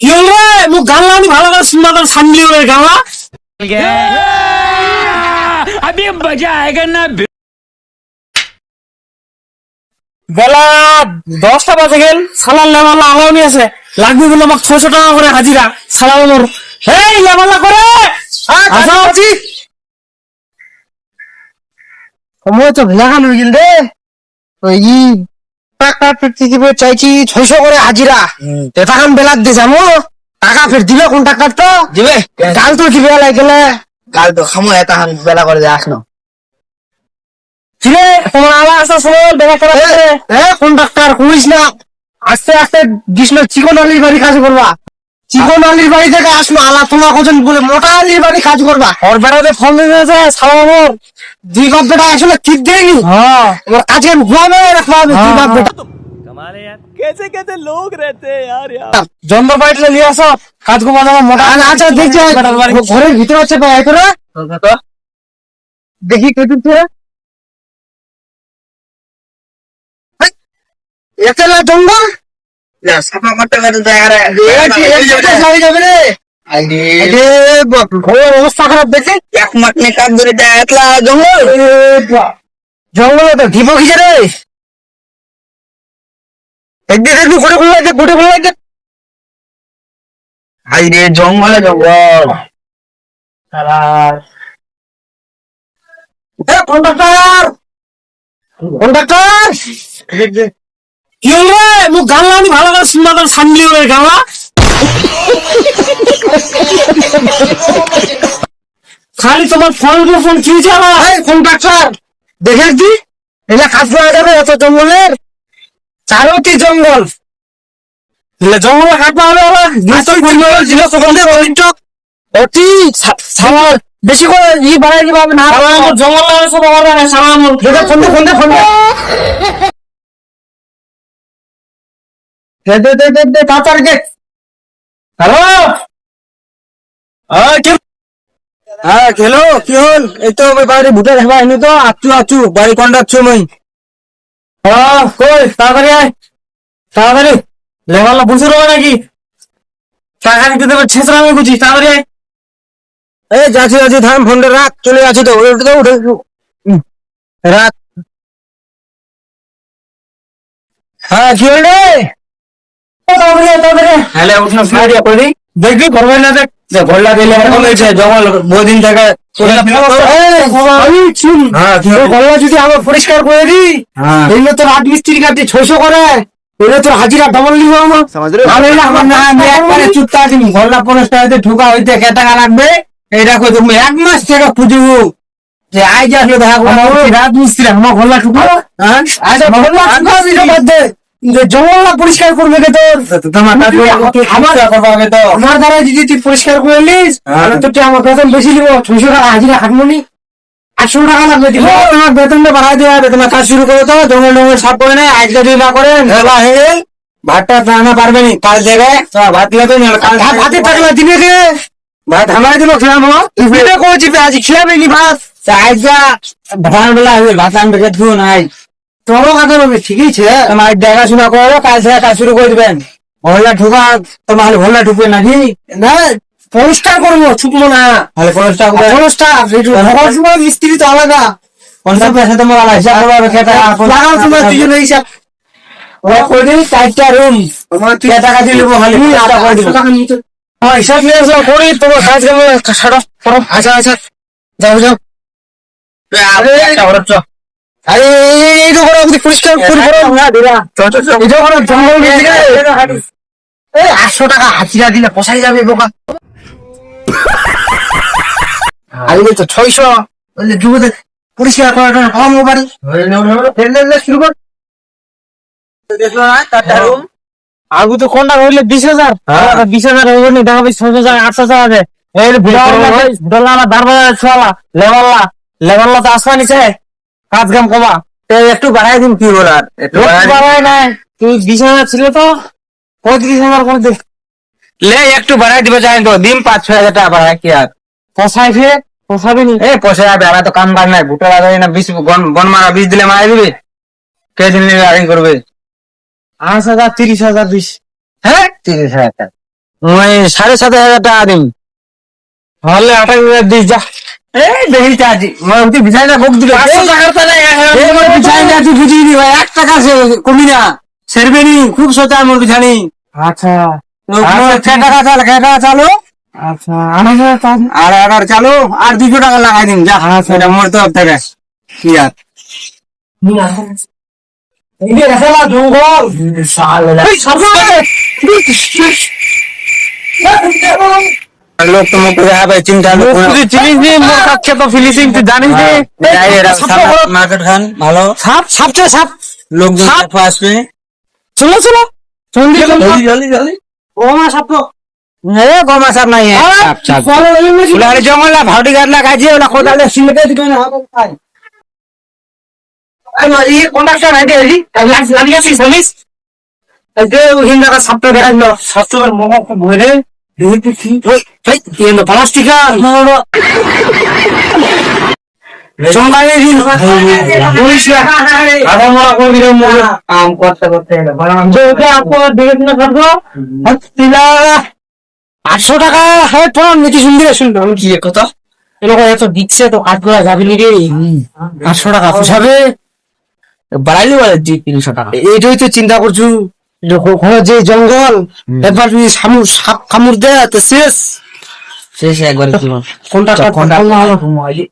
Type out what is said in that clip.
কি হল রে মোক গানলা আমি ভালো করে শুনবা তোর সামলি রে গানলা अभी मजा आएगा ना বেলা দশটা বাজে গেল সালার লেবালা আলাউনি আছে লাগবে বলে আমাকে ছয়শো টাকা করে হাজিরা সালাম মোর হেই লেবালা করে আসো আছি সময় তো ভেলাখান হয়ে গেল রে ওই ই টাকা ফিরতে দিব? চাইছি ছয়শো করে হাজিরা। তেতাখান বেলার দিয়ে যাব টাকা ফের দিবে কন্ট্রাক্টর তো? দিবে। কাল তো দিবে লাগলে কাল তো খামো এটা বেলা করে যাস না। কিরে তোমার আলা আসার সময় বেলা করা এ না আস্তে আস্তে গ্রীষ্ম চিকন আলির বাড়ি কাজ করবা চিকন আলীর বাড়ি থেকে আসলো আলা তোমার কজন বলে মোটা আলীর বাড়ি কাজ করবা। ওর বেড়াতে ফোন দিয়েছে সালাম মোর দুই বাপ বেটা আসলে দেয়নি হ্যাঁ। কাজে ঘুমাবে রাখবা দুই বাপ বেটা জন্ম বাড়িতে নিয়ে আসো কাজ কো বানাবো মোটা আচ্ছা দেখছি ঘরের ভিতরে আছে ভাই করে। দেখি কেটুছে একলা জঙ্গল? অবস্থা খারাপ দেখে। এক মাঠ নে কাজ ধরে একলা জঙ্গল। জঙ্গলে তো খিচে রে। একদিন দেখবি গোটে খোলা আছে গোটে খোলা আছে আইডি জঙ্গলে জঙ্গল। কন্ডাক্টর! কন্ডাক্টর! কি হল রে মোক গানলা আমি ভালো করে শুনবা তোর সামলি রে গানলা খালি তোমার ফোন ফোন কি আমার এই কন্ডাক্টর দেখে দি। এটা কাজ করা যাবে এত জঙ্গলের চারোটি জঙ্গল জঙ্গলে কাটবা হবে আবার নিশ্চয় জঙ্গল ছিল সুগন্ধে রবীন্দ্র অতি সামার বেশি করে ই বাড়াই দিবা না জঙ্গল সব আমার দেখে ফোন ফোন ফোন দে দে দে দে দে তাড়াতাড়ি দে হ্যালো? হ্যাঁ কি হল? এই তো ভুটে আচু বাড়ি কন্ডাক্ট মই। হ্যাঁ কই নাকি? টাকা দিতে দেবে ছেঁচড়া আমি বুঝি তাড়াতাড়ি আয়। এই, যাচ্ছি যাচ্ছি, থাম, ফোনটা রাখ। চলে যাচ্ছি তো। উঠে তো উঠে রাখ। হ্যাঁ কি হল রে? দেখবি করবে না দেখ। ঘরলা দিলে এরকম হয়েছে জঙ্গল বহুদিন থেকে আমি শুন হ্যাঁ কি হল গলা যদি আমার পরিষ্কার করে দি হ্যাঁ। তোর আট মিস্ত্রি কাটে ছয়শো করে। এগুলো তোর হাজিরা ডবল নিব আমার। আমার না আমি একবারে চুপটা আছি ঘরলা পনেরোটা হইতে ঢুকা হইতে কে টাকা লাগবে? এইটা কই তুমি এক মাস থেকে খুঁজবো যে আই যে আসলে দেখা রাত মিস্ত্রি আমার ঘরলা ঠুকো হ্যাঁ? আচ্ছা ভগবান দিতে বাদে যে জঙ্গলটা পরিষ্কার করবে কে তোর। তোমার কাজ আমার তো আমার দ্বারা যদি তুই পরিষ্কার করে নিস হ্যাঁ। তাহলে আমার বেতন বেশি দিব ছয়শো টাকা হাজিরা হাটমনি আটশো টাকা লাগবে দিব। তোমার বেতনটা বাড়াই দেওয়া হবে তোমার কাজ শুরু করে তো জঙ্গল জঙ্গল সাফ করে নেয় আজকে যদি না হয়ে ভাতটা রান্না পারবে নি কাল জায়গায় ভাত লাগবে ভাত থাকলে কে ভাত হামাই দিব খেলাম তুই কইছি আজ খিলাবে নি ভাত। বেলা ভাত আনবে তোরও কথা বলবে ঠিকই ছে তোমার দেখাশোনা করো কাল থেকে কাজ শুরু করে দিবেন। ভোলা ঢুকা তোমার ভোলা ঢুকবে নাকি? না পরিষ্কার করব ছুটবো না। তাহলে টাকা পরিষ্কার মিস্ত্রি তো আলাদা। পঞ্চাশ পয়সা তোমার আলাদা হিসাব করব টাকা লাগাও তোমার দুজনে হিসাব। ওরা করে দিবি চারটা রুম কে টাকা দিয়ে দেবো খালি? আটা করে দিবো। হ্যাঁ হিসাব নিয়ে আসো করি তোমার কাজ কেমন সাড়া করো আচ্ছা আচ্ছা যাও যাও। আরে পরিষ্কার করো জঙ্গল এই আটশো টাকা হাজিরা দিলে পোষাই যাবে বোকা। আগে তো ছয়শো বললে যুবতে পরিষ্কার করাটা কম পারি শুরু কর। আগু তো কোনটা হইলে বিশ হাজার? বিশ হাজার হইব নি দেখা পাই ছয় হাজার আট হাজার আছে। লেবাল্লা। লেবাল্লা তো আসবা নিছে কাজ কাম কবা। একটু বাড়াই দিন কি বলার? একটু বাড়াই নাই তুই বিশ হাজার ছিল তো পঁয়ত্রিশ হাজার করে দে। লে একটু বাড়াই দিবে চাই তো দিন পাঁচ ছয় হাজার টাকা বাড়াই কি আর? পোষাই ফিরে পোষাবি নি। এই যাবে আর তো কাম কাজ নাই ভুট্টা লাগাই না বিষ বন মারা বীজ দিলে মারা দিবে? কে দিন আগে করবে? পাঁচ হাজার তিরিশ হাজার বিশ হ্যাঁ? তিরিশ হাজার টাকা। সাড়ে সাত হাজার টাকা দিন হলে আঠাশ হাজার দিস যা। এই তুই বিছাইনা বুক দিবে টাকার এক তুই বুঝিয়ে টাকা কমি না। সেরবেনি খুব সোচা মোর বিছানি। আচ্ছা। টাকা চাল টাকা চালো? আচ্ছা আর আর আর চালো আর দুশো টাকা লাগাই দিন যা। সেটা মোর তরফ থেকে কি আর? জঙ্গল লোক তো মুখ দেখা পাই চিন্তা লোক তুই চিনিস নি? মোর কাছে তো ফিনিশিং তুই জানিস নি? মার্কেট খান ভালো। সাপ সাপ চে সাপ। লোকজন সাপ। আসবে। চলো চলো। চন্ডি জলদি জলদি জলদি। ও মা সাপ তো। এ গমা সাপ নাই সাপ সাপ। ওলা জঙ্গল না ভাউটি গাছ লাগাইছে ওলা কোদালে সিলেটে দিবে না হবে এই কন্ডাক্টর আইডি আইডি লাগ লাগি আছিস জানিস? এই যে সাপটা দেখাইলো সাপটার মোহ ভরে আটশো টাকা হ্যাঁ তোমার নীতি শুনলো আমি কি কথা এরকম এত দিচ্ছে তো কাজ করা যাবে নি রে আটশো টাকা পোষাবে বাড়াইলে বলে তিনশো টাকা এইটাই তো চিন্তা করছু যে যে জঙ্গল এবার যদি সামু সাপ কামড় দেয় তো শেষ। শেষ একবার কোনটা কোনটা ঘুমাইলি